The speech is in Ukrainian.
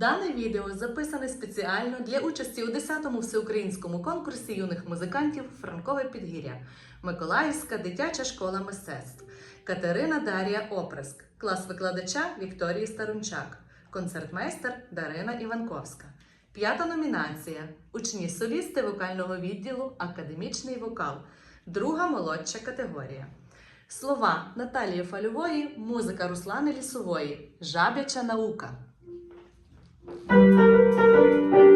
Дане відео записане спеціально для участі у 10-му всеукраїнському конкурсі юних музикантів Франкове підгір'я, Миколаївська дитяча школа мистецтв, Катерина Дар'я Оприск, клас викладача Вікторії Старунчак, концертмейстер Дарина Іванковська. П'ята номінація: учні солісти вокального відділу Академічний вокал, друга молодша категорія. Слова Наталії Фальової, музика Руслани Лісової, Жабяча наука. Música